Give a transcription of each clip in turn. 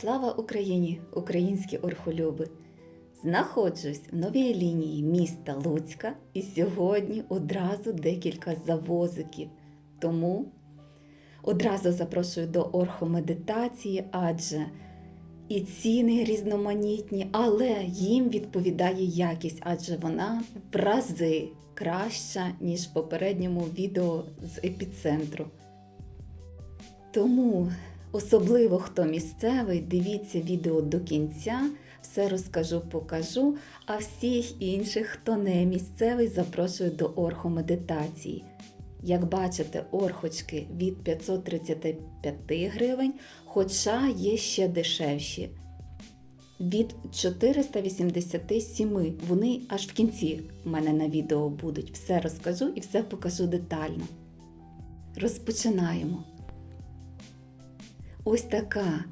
Слава Україні, українські орхолюби! Знаходжусь в новій лінії міста Луцька і сьогодні одразу декілька завозиків. Тому одразу запрошую до орхомедитації, адже і ціни різноманітні, але їм відповідає якість, адже вона в рази краща, ніж в попередньому відео з епіцентру. Тому, особливо хто місцевий, дивіться відео до кінця, все розкажу, покажу. А всіх інших, хто не місцевий, запрошую до орхомедитації. Як бачите, орхочки від 535 гривень, хоча є ще дешевші. Від 487 вони аж в кінці в мене на відео будуть. Все розкажу і все покажу детально. Розпочинаємо. Ось така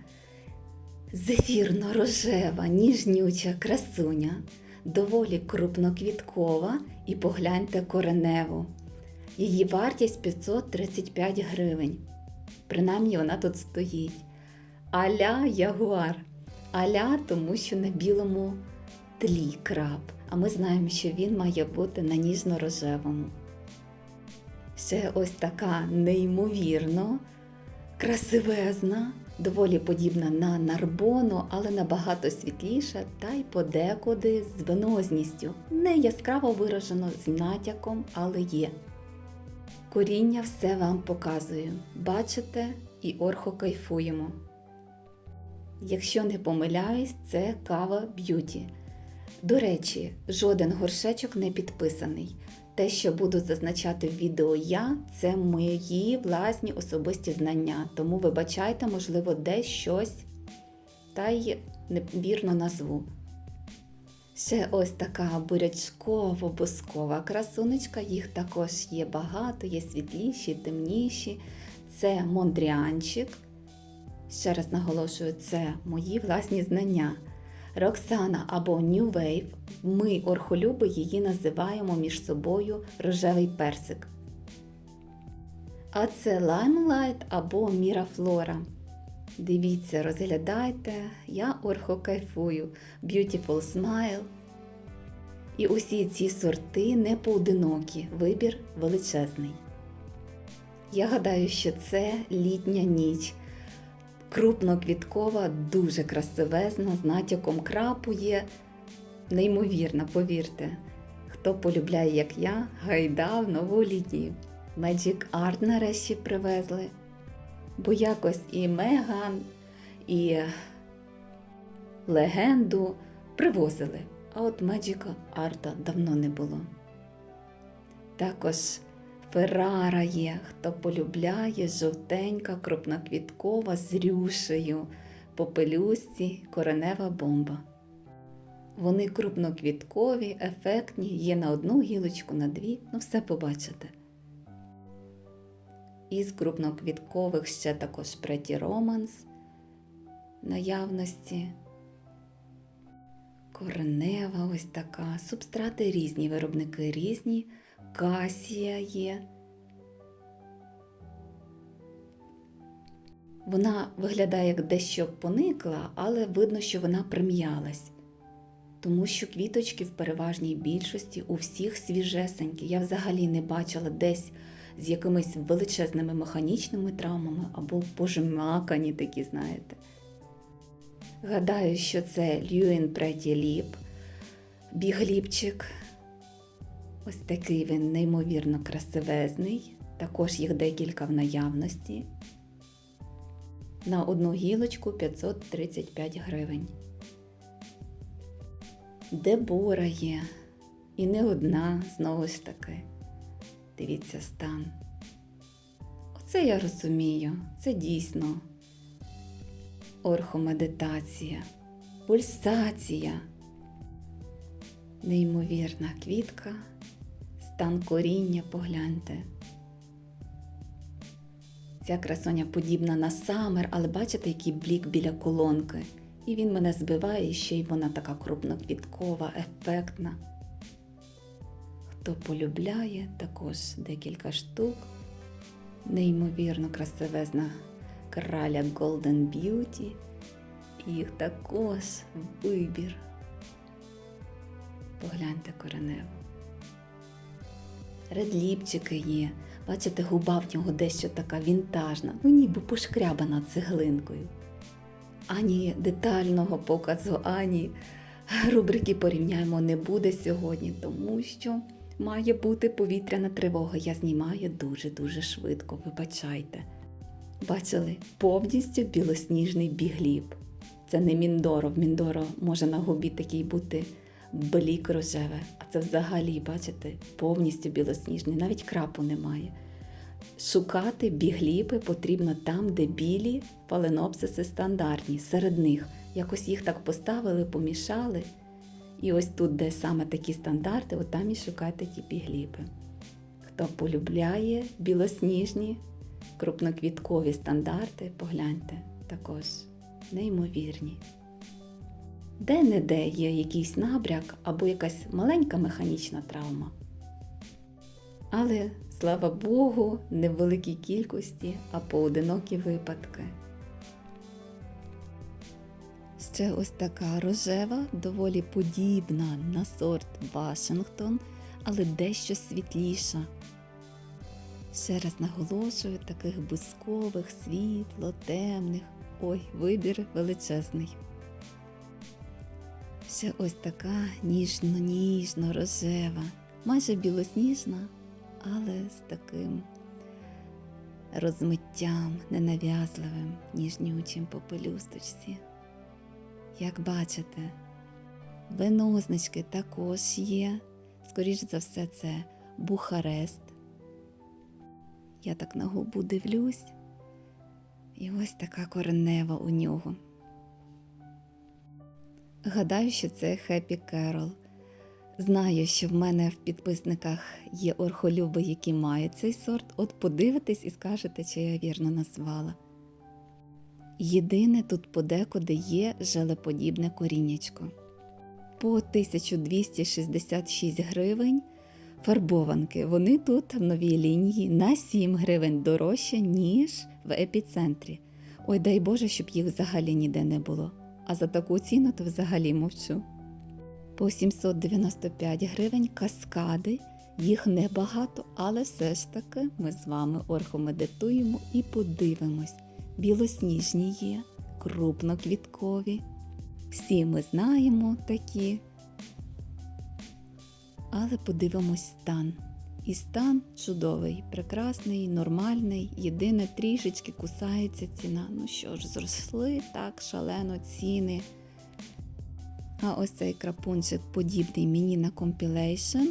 зефірно-рожева, ніжнюча красуня, доволі крупноквіткова і погляньте кореневу. Її вартість 535 гривень. Принаймні вона тут стоїть. Аля ягуар. Аля, тому що на білому тлі краб. А ми знаємо, що він має бути на ніжно-рожевому. Ще ось така неймовірно красивезна, доволі подібна на нарбону, але набагато світліша та й подекуди з венозністю. Не яскраво виражено з натяком, але є. Коріння все вам показую. Бачите і орхо кайфуємо. Якщо не помиляюсь, це кава б'юті. До речі, жоден горшечок не підписаний. Те, що буду зазначати в відео я, це мої власні особисті знання, тому вибачайте, можливо, десь щось та й невірно назву. Ще ось така бурячково-бускова красунечка, їх також є багато, є світліші, темніші. Це мондріанчик. Ще раз наголошую, це мої власні знання. Роксана або New Wave, ми, орхолюби, її називаємо між собою рожевий персик. А це Limelight або Мірафлора. Дивіться, розглядайте, я орхо кайфую, Beautiful Smile. І усі ці сорти не поодинокі, вибір величезний. Я гадаю, що це літня ніч. Крупноквіткова, дуже красивезна, з натяком крапує. Неймовірна, повірте. Хто полюбляє, як я, гайда в нову лінію. Magic Art нарешті привезли. Бо якось і Меган, і легенду привозили. А от Magic Арта давно не було. Також Феррара є, хто полюбляє жовтенька, крупноквіткова з рюшею, по пелюсці коренева бомба. Вони крупноквіткові, ефектні, є на одну гілочку, на дві, ну все побачите. Із крупноквіткових ще також Pretty Romance наявності. Коренева ось така. Субстрати різні, виробники різні. Касія є. Вона виглядає як дещо поникла, але видно, що вона прим'ялась. Тому що квіточки в переважній більшості у всіх свіжесенькі. Я взагалі не бачила десь з якимись величезними механічними травмами або пожмакані такі, знаєте. Гадаю, що це Льюін Pretty Lip, бігліпчик. Ось такий він неймовірно красивезний. Також їх декілька в наявності. На одну гілочку 535 гривень. Дебора є. І не одна, знову ж таки. Дивіться стан. Оце я розумію. Це дійсно орхомедитація, пульсація. Неймовірна квітка, стан коріння, погляньте. Ця красоня подібна на самер, але бачите, який блік біля колонки. І він мене збиває, і ще й вона така крупноквіткова, ефектна. Хто полюбляє, також декілька штук. Неймовірно красивезна краля Golden Beauty їх також вибір. Погляньте кореневу. Редліпчики є. Бачите, губа в нього дещо така вінтажна, ну ніби пошкрябана цеглинкою. Ані детального показу, ані рубрики порівняємо не буде сьогодні, тому що має бути повітряна тривога. Я знімаю дуже-дуже швидко, вибачайте. Бачили повністю білосніжний бігліб. Це не міндоро. В міндоро може на губі такий бути блік рожеве, а це взагалі, бачите, повністю білосніжний, навіть крапу немає. Шукати бігліпи потрібно там, де білі фаленопсиси стандартні, серед них. Якось їх так поставили, помішали. І ось тут, де саме такі стандарти, от там і шукайте ті бігліпи. Хто полюбляє білосніжні, крупноквіткові стандарти, погляньте, також неймовірні. Де-не-де є якийсь набряк або якась маленька механічна травма. Але, слава Богу, не в великій кількості, а поодинокі випадки. Ще ось така рожева, доволі подібна на сорт Вашингтон, але дещо світліша. Ще раз наголошую, таких бускових, світло, темних. Ой, вибір величезний. Ще ось така ніжно-ніжно рожева, майже білосніжна, але з таким розмиттям ненав'язливим, ніжнючим по пелюсточці. Як бачите, винознички також є. Скоріш за все, це Бухарест. Я так на губу дивлюсь, і ось така коренева у нього. Гадаю, що це Хеппі Керол. Знаю, що в мене в підписниках є орхолюби, які мають цей сорт. От подивитесь і скажете, чи я вірно назвала. Єдине тут подекуди є желеподібне коріннячко. По 1266 гривень фарбованки. Вони тут в новій лінії на 7 гривень дорожче, ніж в епіцентрі. Ой, дай Боже, щоб їх взагалі ніде не було. А за таку ціну то взагалі мовчу. По 795 гривень каскади, їх небагато, але все ж таки ми з вами орхомедитуємо і подивимось. Білосніжні є, крупноквіткові. Всі ми знаємо такі. Але подивимось стан. І стан чудовий, прекрасний, нормальний, єдине трішечки кусається ціна. Ну що ж, зросли так шалено ціни. А ось цей крапунчик подібний мені на компілейшн.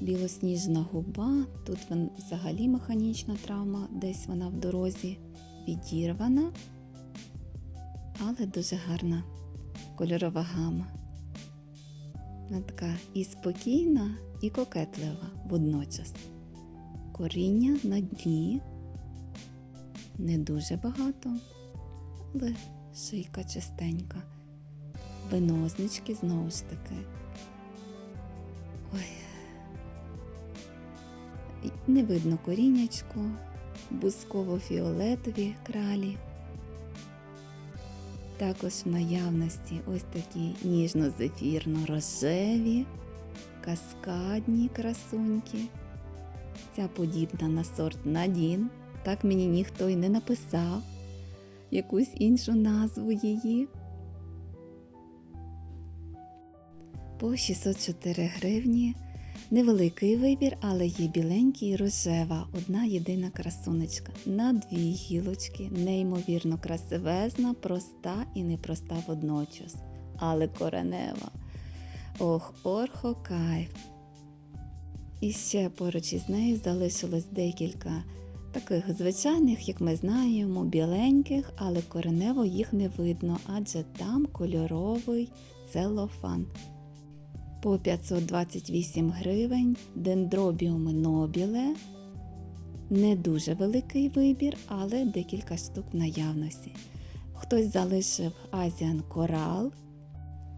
Білосніжна губа. Тут взагалі механічна травма, десь вона в дорозі відірвана, але дуже гарна кольорова гама. Вона така і спокійна, і кокетлива водночас. Коріння на дні не дуже багато, але шийка чистенька. Винознички знову ж таки. Ой. Не видно коріннячко, бусково-фіолетові кралі. Також в наявності ось такі ніжно-зефірно-рожеві, каскадні красуньки. Ця подібна на сорт Надін. Так мені ніхто й не написав якусь іншу назву її. По 604 гривні. Невеликий вибір, але є біленький і рожева, одна єдина красунечка. На дві гілочки, неймовірно красивезна, проста і непроста водночас. Але коренева. Ох, орхо кайф. І ще поруч із нею залишилось декілька таких звичайних, як ми знаємо, біленьких, але коренево їх не видно, адже там кольоровий целофан по 528 гривень, дендробіуми нобіле. Не дуже великий вибір, але декілька штук наявності. Хтось залишив Азіан Корал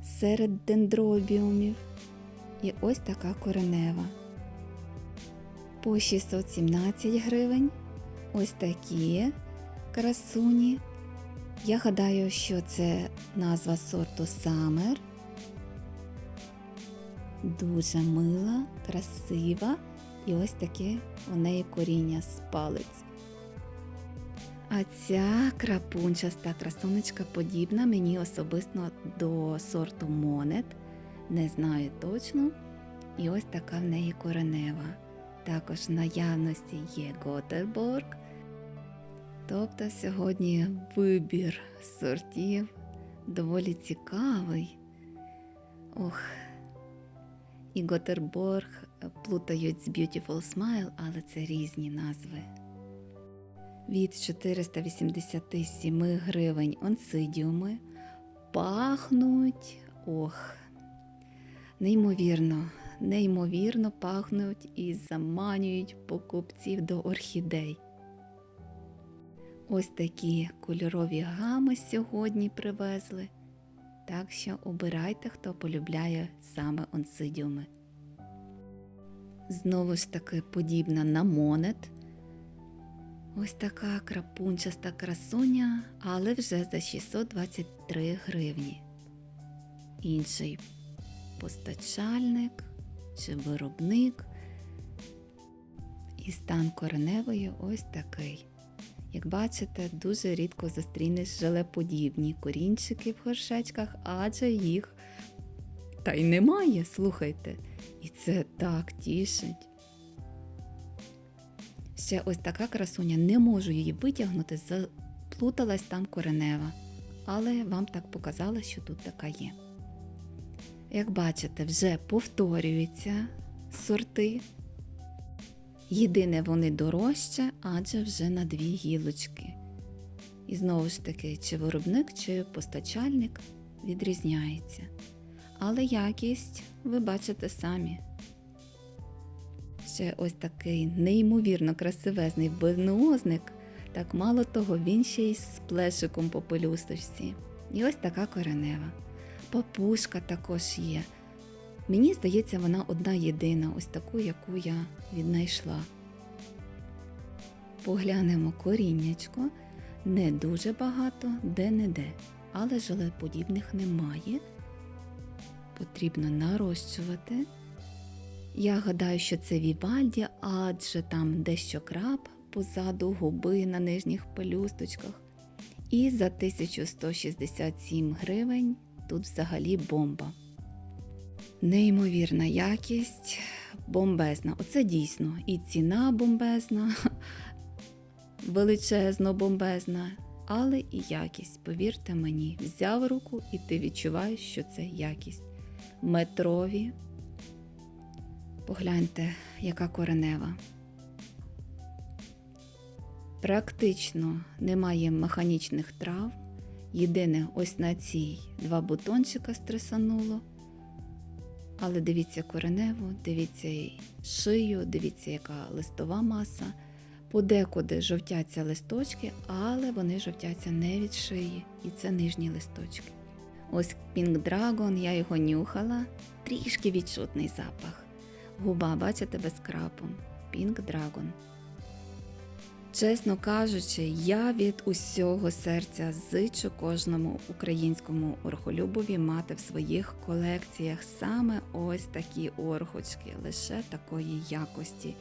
серед дендробіумів. І ось така коренева. По 617 гривень. Ось такі красуні. Я гадаю, що це назва сорту Summer. Дуже мила, красива і ось таке у неї коріння з палець. А ця крапунчаста красунечка подібна мені особисто до сорту Монет. Не знаю точно. І ось така в неї коренева. Також в наявності є Готерборг. Тобто сьогодні вибір сортів доволі цікавий. Ох, і Готерборг плутають з Beautiful Smile, але це різні назви. Від 487 гривень онсидіуми пахнуть. Ох, неймовірно, неймовірно пахнуть і заманюють покупців до орхідей. Ось такі кольорові гами сьогодні привезли. Так що обирайте, хто полюбляє саме онсидіуми. Знову ж таки подібна на монет. Ось така крапунчаста красуня, але вже за 623 гривні. Інший постачальник чи виробник. І стан кореневої ось такий. Як бачите, дуже рідко зустрінеш желеподібні корінчики в горшечках, адже їх та й немає, слухайте. І це так тішить. Ще ось така красуня, не можу її витягнути, заплуталась там коренева. Але вам так показало, що тут така є. Як бачите, вже повторюються сорти. Єдине вони дорожче, адже вже на дві гілочки. І знову ж таки, чи виробник, чи постачальник відрізняється. Але якість ви бачите самі. Ще ось такий неймовірно красивезний винозник. Так мало того, він ще й з плешиком по пелюсточці. І ось така коренева. Папушка також є. Мені здається, вона одна єдина, ось таку, яку я віднайшла. Поглянемо коріннячко. Не дуже багато, де-не-де, але желеподібних немає. Потрібно нарощувати. Я гадаю, що це Вівальді, адже там дещо крап позаду губи на нижніх пелюсточках. І за 1167 гривень тут взагалі бомба. Неймовірна якість, бомбезна. Оце дійсно. І ціна бомбезна, величезно бомбезна, але і якість. Повірте мені, взяв руку і ти відчуваєш, що це якість. Метрові. Погляньте, яка коренева. Практично немає механічних трав. Єдине, ось на цій два бутончика стресануло. Але дивіться кореневу, дивіться й шию, дивіться, яка листова маса. Подекуди жовтяться листочки, але вони жовтяться не від шиї, і це нижні листочки. Ось Pink Dragon, я його нюхала, трішки відчутний запах. Губа, бачите, без крапу. Pink Dragon. Чесно кажучи, я від усього серця зичу кожному українському орхолюбові мати в своїх колекціях саме ось такі орхочки, лише такої якості.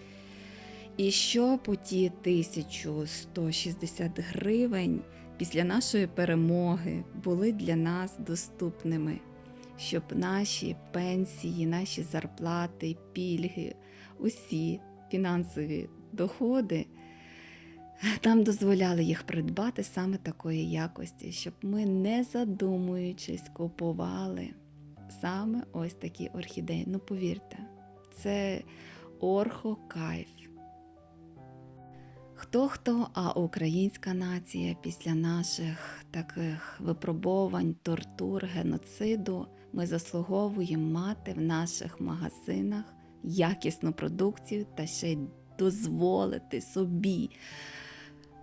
І щоб у ті 1160 гривень після нашої перемоги були для нас доступними, щоб наші пенсії, наші зарплати, пільги, усі фінансові доходи. Там дозволяли їх придбати саме такої якості, щоб ми, не задумуючись, купували саме ось такі орхідеї. Ну, повірте, це орхокайф. Хто хто, а українська нація після наших таких випробувань, тортур, геноциду ми заслуговуємо мати в наших магазинах якісну продукцію та ще й дозволити собі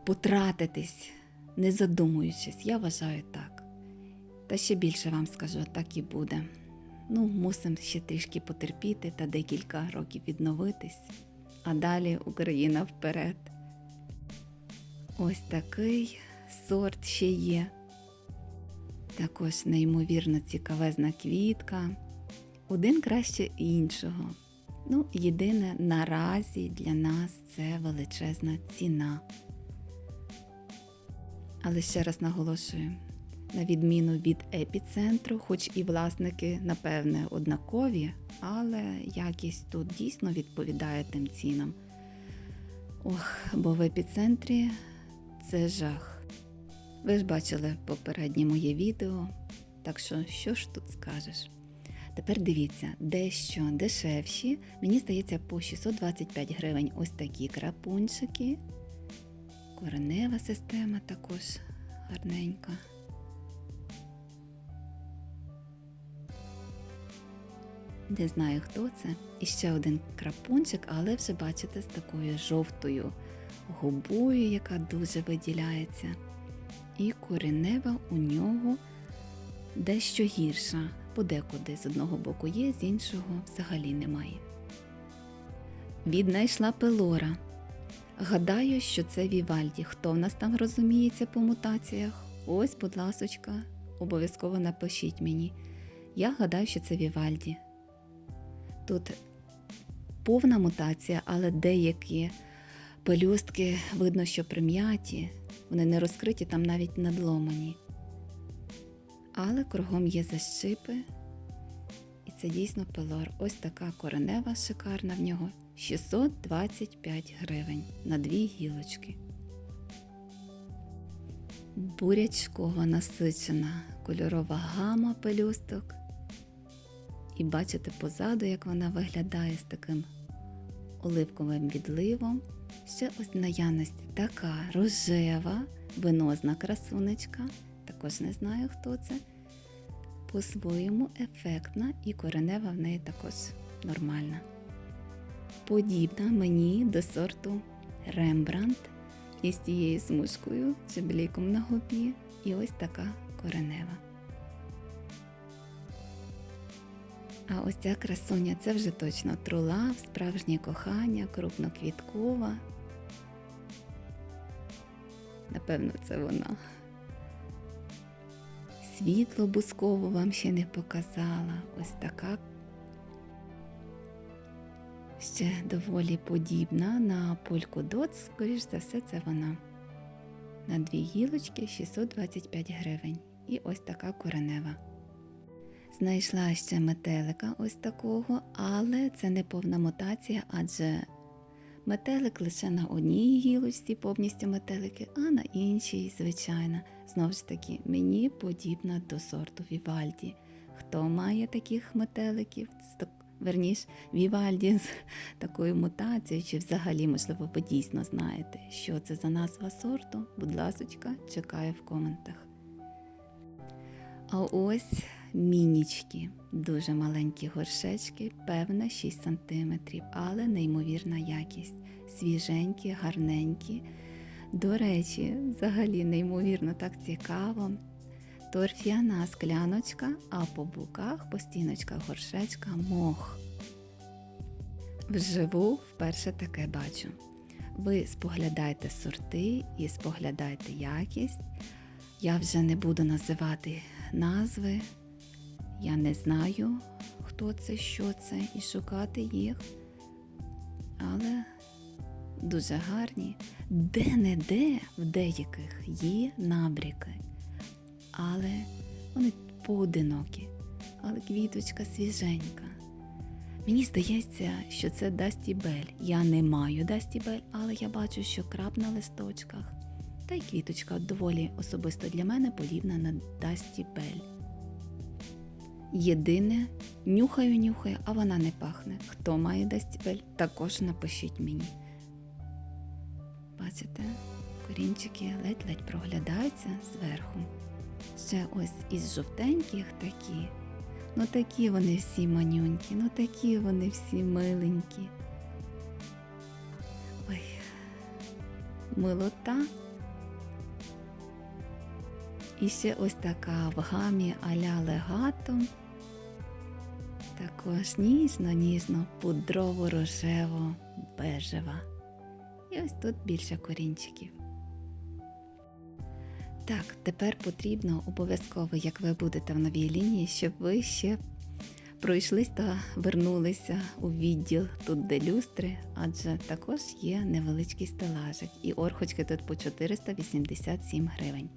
потратитись, не задумуючись, я вважаю так. Та ще більше вам скажу, так і буде. Ну, мусимо ще трішки потерпіти та декілька років відновитись, а далі Україна вперед. Ось такий сорт ще є Також неймовірно цікавезна квітка. Один краще іншого. Ну, єдине наразі для нас це величезна ціна. Але ще раз наголошую, на відміну від епіцентру, хоч і власники, напевне, однакові, але якість тут дійсно відповідає тим цінам. Ох, бо в епіцентрі це жах. Ви ж бачили попереднє моє відео, так що що ж тут скажеш? Тепер дивіться, дещо дешевші, мені здається, по 625 гривень ось такі крапунчики. Коренева система також гарненька. Не знаю, хто це. І ще один крапунчик, але вже бачите з такою жовтою губою, яка дуже виділяється. І коренева у нього дещо гірша. Подекуди з одного боку є, з іншого взагалі немає. Віднайшла пелора. Гадаю, що це Вівальді. Хто в нас там розуміється по мутаціях? Ось, будь ласочка, обов'язково напишіть мені. Я гадаю, що це Вівальді. Тут повна мутація, але деякі пелюстки видно, що прим'яті, вони не розкриті, там навіть надломані. Але кругом є защипи, і це дійсно пелор. Ось така коренева шикарна в нього 625 гривень на дві гілочки. Бурячкова насичена кольорова гама пелюсток. І бачите позаду, як вона виглядає з таким оливковим відливом. Ще ось в наявності така рожева, винозна красунечка. Також не знаю, хто це. По-своєму ефектна і коренева в неї також нормальна. Подібна мені до сорту Рембрандт із тією смужкою чи бліком на губі. І ось така коренева. А ось ця красуня це вже точно трулав, справжнє кохання, крупноквіткова. Напевно, це вона. Світло бускову вам ще не показала. Ось така ще доволі подібна на польку доц, скоріш за все, це вона. На дві гілочки 625 гривень. І ось така коренева. Знайшла ще метелика ось такого, але це не повна мутація, адже метелик лише на одній гілочці, повністю метелики, а на іншій, звичайно. Знову ж таки, мені подібна до сорту Вівальді. Хто має таких метеликів? Верніш, Вівальді з такою мутацією, чи взагалі, можливо, ви дійсно знаєте, що це за назва сорту? Будь ласочка, чекаю в коментах. А ось мінічки, дуже маленькі горшечки, певне 6 см, але неймовірна якість. Свіженькі, гарненькі. До речі, взагалі неймовірно так цікаво. Торф'яна скляночка, а по боках, по стіночках горшечка мох. Вживу вперше таке бачу. Ви споглядайте сорти і споглядайте якість. Я вже не буду називати назви. Я не знаю, хто це, що це, і шукати їх. Але дуже гарні. Де-не-де в деяких є набріки. Але вони поодинокі, але квіточка свіженька. Мені здається, що це Дасті Бель. Я не маю Дасті Бель, але я бачу, що крап на листочках. Та й квіточка доволі особисто для мене подібна на Дасті Бель. Єдине, нюхаю, нюхаю, а вона не пахне. Хто має Дасті Бель, також напишіть мені. Бачите, корінчики ледь-ледь проглядаються зверху. Ще ось із жовтеньких такі. Ну такі вони всі манюнькі, ну такі вони всі миленькі. Ой, милота. І ще ось така в гамі аля легато. Також ніжно-ніжно, пудрово-рожево, бежева. І ось тут більше корінчиків. Так, тепер потрібно обов'язково, як ви будете в новій лінії, щоб ви ще пройшлись та вернулися у відділ тут, де люстри, адже також є невеличкий стелажик, і орхочки тут по 487 гривень.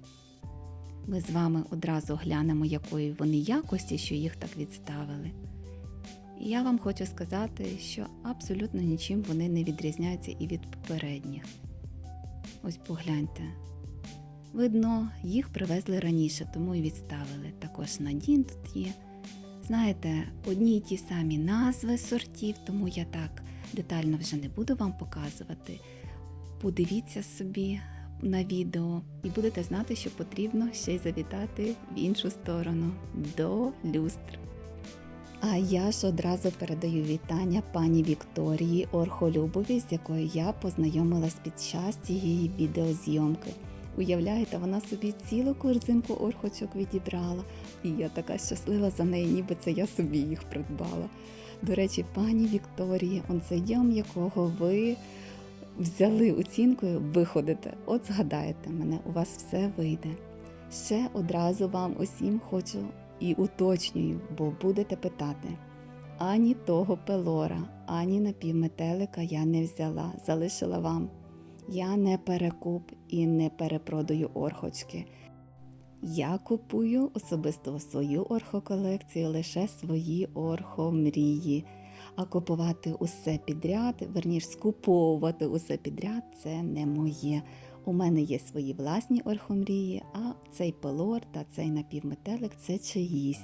Ми з вами одразу глянемо, якої вони якості, що їх так відставили. І я вам хочу сказати, що абсолютно нічим вони не відрізняються і від попередніх. Ось погляньте. Видно, їх привезли раніше, тому і відставили. Також Надін тут є. Знаєте, одні й ті самі назви сортів, тому я так детально вже не буду вам показувати. Подивіться собі на відео і будете знати, що потрібно ще й завітати в іншу сторону до люстр. А я ж одразу передаю вітання пані Вікторії Орхолюбові, з якою я познайомилась під час цієї відеозйомки. Уявляєте, вона собі цілу корзинку орхочок відібрала, і я така щаслива за неї, ніби це я собі їх придбала. До речі, пані Вікторії, он цей дім, якого ви взяли оцінкою, виходите. От згадаєте мене, у вас все вийде. Ще одразу вам усім хочу і уточнюю, бо будете питати. Ані того пелора, ані напівметелика я не взяла, залишила вам. Я не перекуп і не перепродаю орхочки. Я купую особисто свою орхоколекцію лише свої орхомрії. А купувати усе підряд, верніш, скуповувати усе підряд це не моє. У мене є свої власні орхомрії, а цей пелор та цей напівметелик це чиїсь.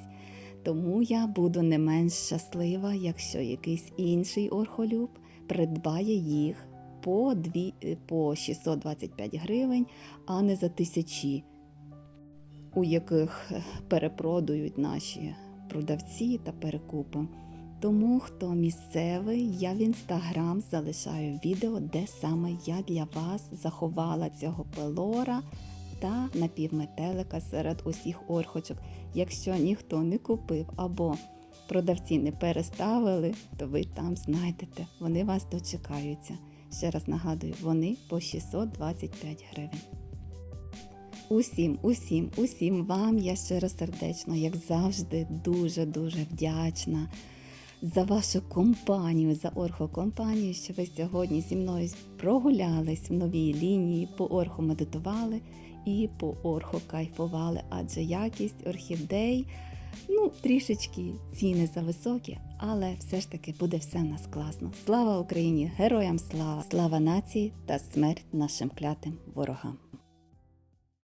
Тому я буду не менш щаслива, якщо якийсь інший орхолюб придбає їх по, дві, по 625 гривень, а не за тисячі, у яких перепродують наші продавці та перекупи. Тому, хто місцевий, я в інстаграм залишаю відео, де саме я для вас заховала цього пелора та напівметелика серед усіх орхочок. Якщо ніхто не купив або продавці не переставили, то ви там знайдете, вони вас дочекаються. Ще раз нагадую, вони по 625 гривень. Усім, усім, усім вам я щиро сердечно, як завжди, дуже-дуже вдячна за вашу компанію, за орхокомпанію, що ви сьогодні зі мною прогулялись в новій лінії, по орху медитували і по орху кайфували, адже якість орхідей, ну, трішечки ціни зависокі, але все ж таки буде все в нас класно. Слава Україні! Героям слава! Слава нації та смерть нашим клятим ворогам!